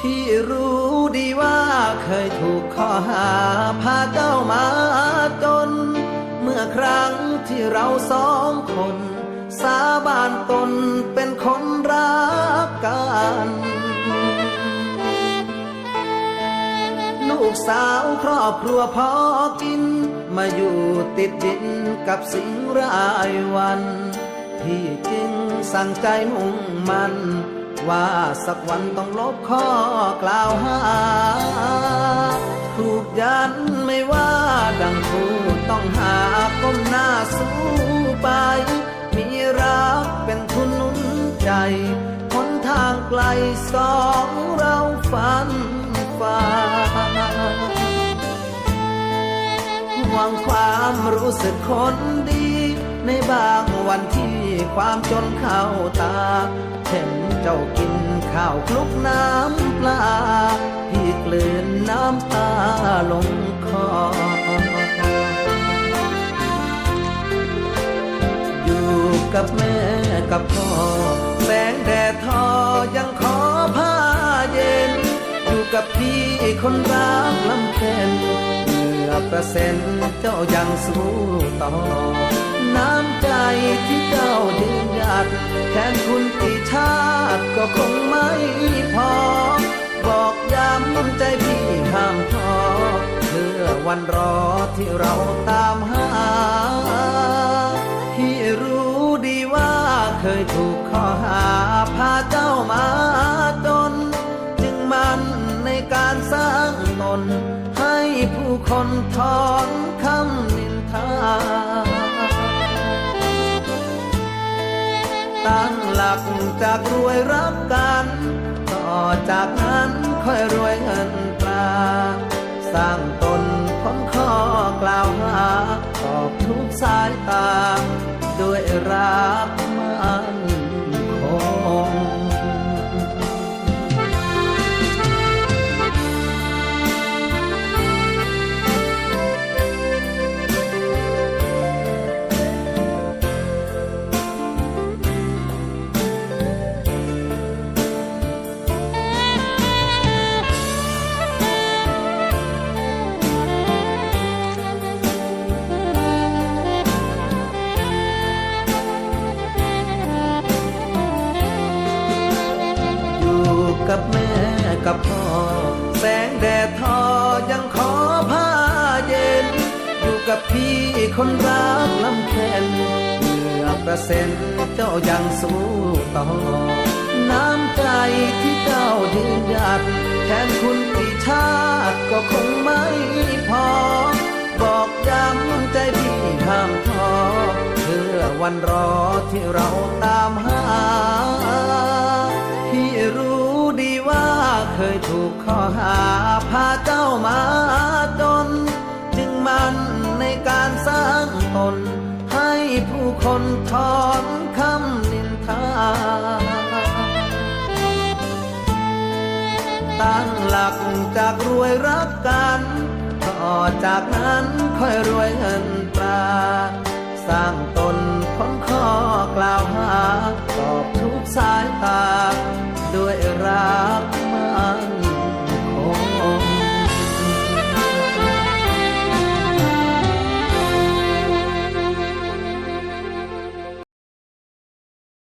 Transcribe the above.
ที่รู้ดีว่าเคยถูกข้อหาพาเจ้ามาจน เมื่อครั้งที่เราสองคน สาบานตนเป็นคนรักกัน ลูกสาวครอบครัวพอกิน มาอยู่ติดดินกับสิ่งรายวันที่จริงสั่งใจมุ่งมัน ว่าสักวันต้องลบข้อกล่าวหา ถูกยันไม่ว่าดังผูต้องหาก้มหน้าสู้ไป มีรักเป็นทุนนุนใจหนทางไกลสองเราฝันฝ่าห่วงความรู้สึกคนดี ในบางวันที่ความจนเข้าตา เห็นเจ้ากินข้าวคลุกน้ำปลา พี่กลืนน้ำตาลงคอ อยู่กับแม่กับพ่อ แสงแดดทอยังขอผ้าเย็น อยู่กับพี่คนรักลำเค็นเหงื่อประเซ็นเจ้ายังสู้ต่อ ดแทนคุณกี่ชาติก็คงไม่พอ บอกย้ำใจพี่ห้ามท้อเพื่อวันรอที่เราตามหาที่รู้ดีว่าเคยถูกข้อหาพาเจ้ามาจน จึงมันในการสร้างตนให้ผู้คนทอนคำนินทา ตั้งหลักจากรวยรักกัน ต่อจากนั้นค่อยรวยเงินตราสร้างตนพ้นข้อกล่าวหาตอบทุกสายตา กับพ่อ แสงแดดทอยังขอผ้าเย็น อยู่กับพี่คนรักลำเค็นเหงื่อประเซ็นเจ้ายังสู้ต่อ น้ำใจที่เจ้ายืนหยัดแทนคุณกี่ชาติก็คงไม่พอ บอกย้ำใจพี่ห้ามท้อเพื่อวันรอที่เราตามหา เคยถูกข้อหาพาเจ้ามาจน จึงมันในการสร้างตน ให้ผู้คนทอนคำนินทา ตั้งหลักจากรวยรักกัน ต่อจากนั้นค่อยรวยเงินตรา สร้างตน